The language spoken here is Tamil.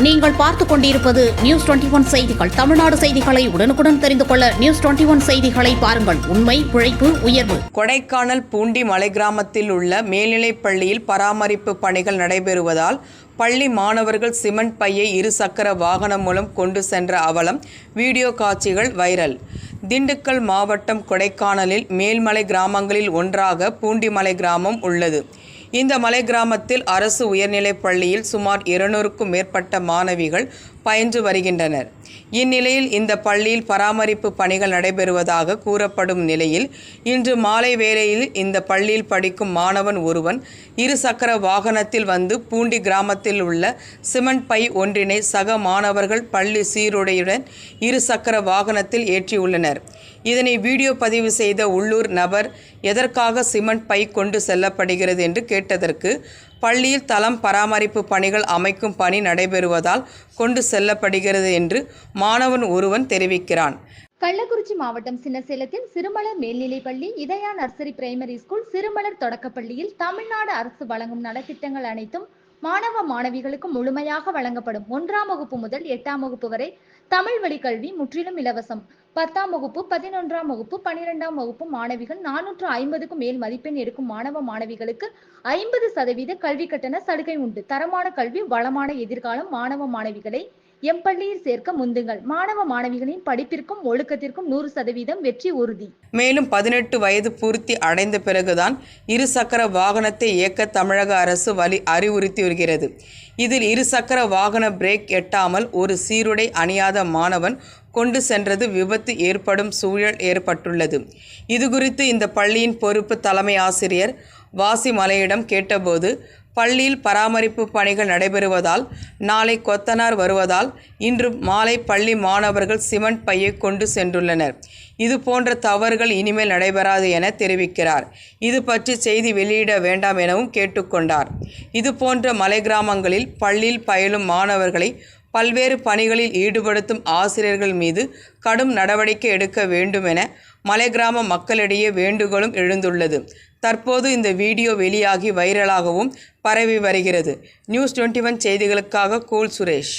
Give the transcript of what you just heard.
நீங்கள் பார்த்துக் கொண்டிருப்பது நியூஸ் டுவெண்டி ஒன் செய்திகள். தமிழ்நாடு செய்திகளை உடனுக்குடன் தெரிந்து கொள்ள நியூஸ் டுவெண்டி ஒன் செய்திகளை பாருங்கள். உண்மை உழைப்பு உயர்வு. கொடைக்கானல் பூண்டி மலை கிராமத்தில் உள்ள மேல்நிலைப் பள்ளியில் பராமரிப்பு பணிகள் நடைபெறுவதால் பள்ளி மாணவர்கள் சிமெண்ட் பையை இருசக்கர வாகனம் மூலம் கொண்டு சென்ற அவலம் வீடியோ காட்சிகள் வைரல். திண்டுக்கல் மாவட்டம் கொடைக்கானலில் மேல்மலை கிராமங்களில் ஒன்றாக பூண்டிமலை கிராமம் உள்ளது. இந்த மலை கிராமத்தில் அரசு உயர்நிலைப் பள்ளியில் சுமார் இருநூறுக்கும் மேற்பட்ட மாணவிகள் பயின்று வருகின்றனர். இந்நிலையில் இந்த பள்ளியில் பராமரிப்பு பணிகள் நடைபெறுவதாக கூறப்படும் நிலையில் இன்று மாலை வேளையில் இந்த பள்ளியில் படிக்கும் மாணவன் ஒருவன் இருசக்கர வாகனத்தில் வந்து பூண்டி கிராமத்தில் உள்ள சிமெண்ட் பை ஒன்றினை சக மாணவர்கள் பள்ளி சீருடையுடன் இருசக்கர வாகனத்தில் ஏற்றியுள்ளனர் இதனை வீடியோ பதிவு செய்த உள்ளூர் நபர் எதற்காக சிமெண்ட் பை கொண்டு செல்லப்படுகிறது? என்று கேட்டதற்கு பள்ளியில் தளம் பராமரிப்பு பணிகள் அமைக்கும் பணி நடைபெறுவதால் கொண்டு செல்லப்படுகிறது என்று மாணவன் ஒருவன் தெரிவிக்கிறான். கள்ளக்குறிச்சி மாவட்டம் சின்னசேலத்தில் சிறுமலர் மேல்நிலைப்பள்ளி Idhaya nursery primary school Sirumalar தொடக்கப்பள்ளியில் தமிழ்நாடு அரசு வழங்கும் நலத்திட்டங்கள் அனைத்தும் மாணவ மாணவிகளுக்கு முழுமையாக வழங்கப்படும் ஒன்றாம் வகுப்பு முதல் எட்டாம் வகுப்பு வரை தமிழ் வழி கல்வி முற்றிலும் இலவசம். பத்தாம் வகுப்பு பதினொன்றாம் வகுப்பு பனிரெண்டாம் வகுப்பு மாணவிகள் நானூற்று ஐம்பதுக்கும் மேல் மதிப்பெண் எடுக்கும் மாணவ மாணவிகளுக்கு ஐம்பது சதவீத கல்வி கட்டண சலுகை உண்டு. தரமான கல்வி வளமான எதிர்காலம் மாணவ மாணவிகளை எம் பள்ளியில் சேர்க்க முந்துங்கள். மாணவ மாணவிகளின் படிப்பிற்கும் ஒழுக்கத்திற்கும் நூறு சதவீதம் வெற்றி உறுதி. மேலும் பதினெட்டு வயது பூர்த்தி அடைந்த பிறகுதான் இருசக்கர வாகனத்தை இயக்க தமிழக அரசு வழி அறிவுறுத்தி வருகிறது. இதில் இருசக்கர வாகன பிரேக் எட்டாமல் ஒரு சீருடை அணியாத மாணவன் கொண்டு சென்றது விபத்து ஏற்படும் சூழல் ஏற்பட்டுள்ளது. இதுகுறித்து இந்த பள்ளியின் பொறுப்பு தலைமை ஆசிரியர் வாசிமலையிடம் கேட்டபோது பள்ளியில் பராமரிப்பு பணிகள் நடைபெறுவதால் நாளை கொத்தனார் வருவதால் இன்று மாலை பள்ளி மாணவர்கள் சிமெண்ட் பையை கொண்டு சென்றுள்ளனர். இது போன்ற தவறுகள் இனிமேல் நடைபெறாது என தெரிவிக்கிறார். இது பற்றி செய்தி வெளியிட வேண்டாம் எனவும் கேட்டுக்கொண்டார். இது போன்ற மலை கிராமங்களில் பள்ளியில் பயிலும் மாணவர்களை பல்வேறு பணிகளில் ஈடுபடுத்தும் ஆசிரியர்கள் மீது கடும் நடவடிக்கை எடுக்க வேண்டும் என மலை கிராம மக்களிடையே வேண்டுகோளும் எழுந்துள்ளது. தற்போது இந்த வீடியோ வெளியாகி வைரலாகவும் பரவி வருகிறது. நியூஸ் டுவெண்ட்டி ஒன் செய்திகளுக்காக கூல் சுரேஷ்.